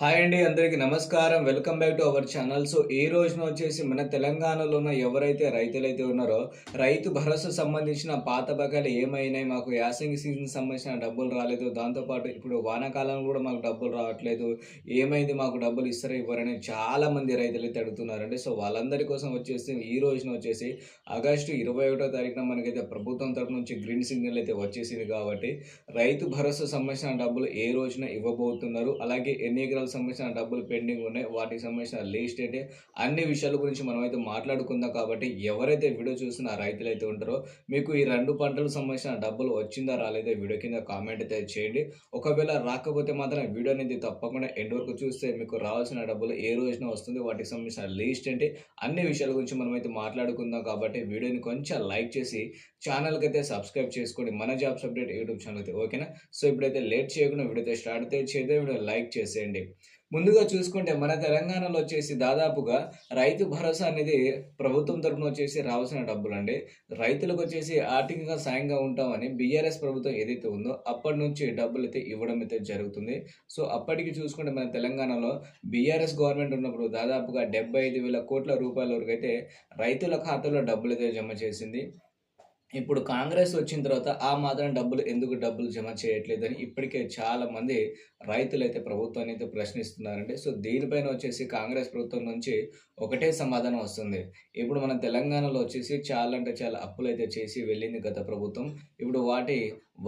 Hi అండి అందరికీ నమస్కారం. Welcome back to our channel. So ఈ రోజున వచ్చేసి మన తెలంగాణలో ఉన్న ఎవరైతే రైతులైతే ఉన్నారో రైతు భరోసా సంబంధించిన పాత బకాయిలు ఏమైనాయి మాకు యాసంగి సీజన్ సంబంధించిన డబ్బులు రాలేదు దాంతోపాటు ఇప్పుడు వానాకాలంలో కూడా మాకు డబ్బులు రావట్లేదు ఏమైంది మాకు డబ్బులు ఇస్తారా ఇవ్వరని చాలా మంది రైతులు అయితే అడుగుతున్నారండి. సో వాళ్ళందరి కోసం వచ్చేసి ఈ రోజున వచ్చేసి ఆగస్టు ఇరవై ఒకటో తారీఖున మనకైతే ప్రభుత్వం తరపు నుంచి గ్రీన్ సిగ్నల్ అయితే వచ్చేసింది కాబట్టి రైతు భరోసా సంబంధించిన డబ్బులు ఏ రోజున ఇవ్వబోతున్నారు అలాగే ఎన్ని ఎకరాలు సంబంధించిన డబ్బులు పెండింగ్ ఉన్నాయి వాటికి సంబంధించిన లీస్ట్ ఏంటి? అన్ని విషయాల గురించి మనం అయితే మాట్లాడుకుందాం కాబట్టి ఎవరైతే వీడియో చూసిన రైతులు అయితే ఉంటారో మీకు ఈ రెండు పంటలకు సంబంధించిన డబ్బులు వచ్చిందా రాలేదో వీడియో కింద కామెంట్ అయితే చేయండి. ఒకవేళ రాకపోతే మాత్రం వీడియో అనేది తప్పకుండా ఎండ్ వరకు చూస్తే మీకు రావాల్సిన డబ్బులు ఏ రోజున వస్తుంది వాటికి సంబంధించిన లీస్ట్ ఏంటి? అన్ని విషయాల గురించి మనం అయితే మాట్లాడుకుందాం కాబట్టి వీడియోని కొంచెం లైక్ చేసి ఛానల్కి అయితే సబ్స్క్రైబ్ చేసుకోండి. మన జాబ్స్ అప్డేట్ యూట్యూబ్ ఛానల్ అయితే ఓకేనా? సో ఇప్పుడైతే లేట్ చేయకుండా వీడియో అయితే స్టార్ట్ అయితే చేద్దాం. వీడియో లైక్ చేసేయండి. ముందుగా చూసుకుంటే మన తెలంగాణలో వచ్చేసి దాదాపుగా రైతు భరోసా అనేది ప్రభుత్వం తరపున వచ్చేసి రావాల్సిన డబ్బులు అండి రైతులకు వచ్చేసి ఆర్థికంగా సాయంగా ఉంటామని బీఆర్ఎస్ ప్రభుత్వం ఏదైతే ఉందో అప్పటి నుంచి డబ్బులు అయితే ఇవ్వడం అయితే జరుగుతుంది. సో అప్పటికి చూసుకుంటే మన తెలంగాణలో బీఆర్ఎస్ గవర్నమెంట్ ఉన్నప్పుడు దాదాపుగా డెబ్బై ఐదు వేల కోట్ల రూపాయల వరకు అయితే రైతుల ఖాతాలో డబ్బులు అయితే జమ చేసింది. ఇప్పుడు కాంగ్రెస్ వచ్చిన తర్వాత ఆ మాత్రం డబ్బులు ఎందుకు డబ్బులు జమ చేయట్లేదని ఇప్పటికే చాలా మంది రైతులు అయితే ప్రభుత్వాన్ని అయితే ప్రశ్నిస్తున్నారండి. సో దీనిపైన వచ్చేసి కాంగ్రెస్ ప్రభుత్వం నుంచి ఒకటే సమాధానం వస్తుంది. ఇప్పుడు మన తెలంగాణలో వచ్చేసి చాలా అంటే చాలా అప్పులు అయితే చేసి వెళ్ళింది గత ప్రభుత్వం. ఇప్పుడు వాటి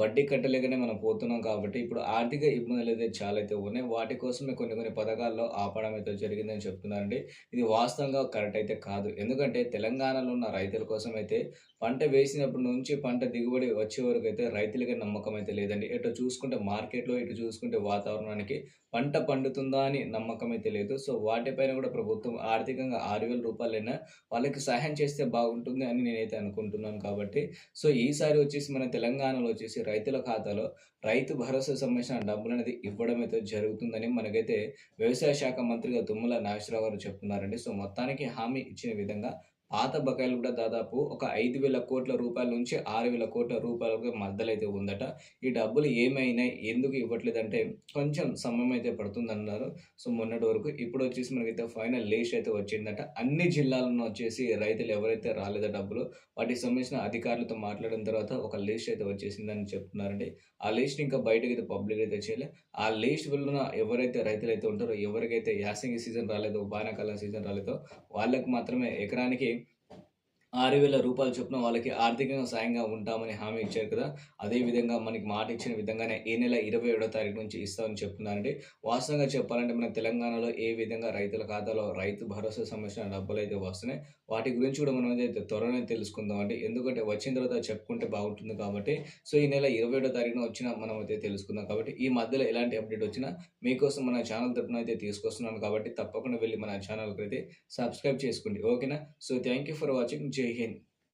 వడ్డీ కట్టలేకనే మనం పోతున్నాం కాబట్టి ఇప్పుడు ఆర్థిక ఇబ్బందులు అయితే చాలా అయితే ఉన్నాయి. వాటి కోసమే కొన్ని కొన్ని పథకాల్లో ఆపడం అయితే జరిగిందని చెప్తున్నారండి. ఇది వాస్తవంగా కరెక్ట్ అయితే కాదు. ఎందుకంటే తెలంగాణలో ఉన్న రైతుల కోసం అయితే పంట వేసినప్పటి నుంచి పంట దిగుబడి వచ్చే వరకు అయితే రైతులకి నమ్మకం అయితే లేదండి. ఇటు చూసుకుంటే మార్కెట్లో ఇటు చూసుకుంటే వాతావరణానికి పంట పండుతుందా అని నమ్మకం అయితే లేదు. సో వాటిపైన కూడా ప్రభుత్వం ఆర్థికంగా ఆరు వేల రూపాయలైనా వాళ్ళకి సహాయం చేస్తే బాగుంటుంది అని నేనైతే అనుకుంటున్నాను కాబట్టి. సో ఈసారి వచ్చేసి మన తెలంగాణలో వచ్చేసి రైతుల ఖాతాలో రైతు భరోసా సంబంధించిన డబ్బులు అనేది ఇవ్వడం అయితే జరుగుతుందని మనకైతే వ్యవసాయ శాఖ మంత్రిగా తుమ్మల నాగేశ్వరరావు గారు చెప్తున్నారండి. సో మొత్తానికి హామీ ఇచ్చిన విధంగా పాత బకాయిలు కూడా దాదాపు ఒక ఐదు వేల కోట్ల రూపాయల నుంచి ఆరు వేల కోట్ల రూపాయలకు మద్దలైతే ఉందట. ఈ డబ్బులు ఏమైనాయి ఎందుకు ఇవ్వట్లేదంటే కొంచెం సమయం అయితే పడుతుందన్నారు. సో మొన్నటి వరకు ఇప్పుడు వచ్చేసి మనకైతే ఫైనల్ లేష్ అయితే వచ్చిందట. అన్ని జిల్లాలను వచ్చేసి రైతులు ఎవరైతే రాలేదో డబ్బులు వాటికి సంబంధించిన అధికారులతో మాట్లాడిన తర్వాత ఒక లిస్ట్ అయితే వచ్చేసిందని చెప్తున్నారండి. ఆ లిస్ట్ ఇంకా బయటకు అయితే పబ్లిక్ అయితే చేయలే. ఆ లిస్ట్ వలన ఎవరైతే రైతులు అయితే ఉంటారో ఎవరికైతే యాసంగి సీజన్ రాలేదో వానాకాల సీజన్ రాలేదో వాళ్ళకి మాత్రమే ఎకరానికి ఆరు వేల రూపాయలు చొప్పున వాళ్ళకి ఆర్థికంగా సాయంగా ఉంటామని హామీ ఇచ్చారు కదా. అదే విధంగా మనకి మాట ఇచ్చిన విధంగానే ఈ నెల ఇరవై ఏడో తారీఖు నుంచి ఇస్తామని చెప్తున్నారండి. వాస్తవంగా చెప్పాలంటే మన తెలంగాణలో ఏ విధంగా రైతుల ఖాతాలో రైతు భరోసా సంబంధించిన డబ్బులు అయితే వస్తున్నాయి వాటి గురించి కూడా మనం అయితే త్వరనే తెలుసుకుందాం అండి ఎందుకంటే వచ్చిన తర్వాత చెప్పుకుంటే బాగుంటుంది కాబట్టి సో ఈ నెల ఇరవై ఏడో తారీఖున వచ్చినా మనం అయితే తెలుసుకుందాం కాబట్టి ఈ మధ్యలో ఎలాంటి అప్డేట్ వచ్చినా మీకోసం మన ఛానల్ తరఫున అయితే తీసుకొస్తున్నాను కాబట్టి తప్పకుండా వెళ్ళి మన ఛానల్కి అయితే సబ్స్క్రైబ్ చేసుకోండి. ఓకేనా? So thank you for watching. Joy Hind.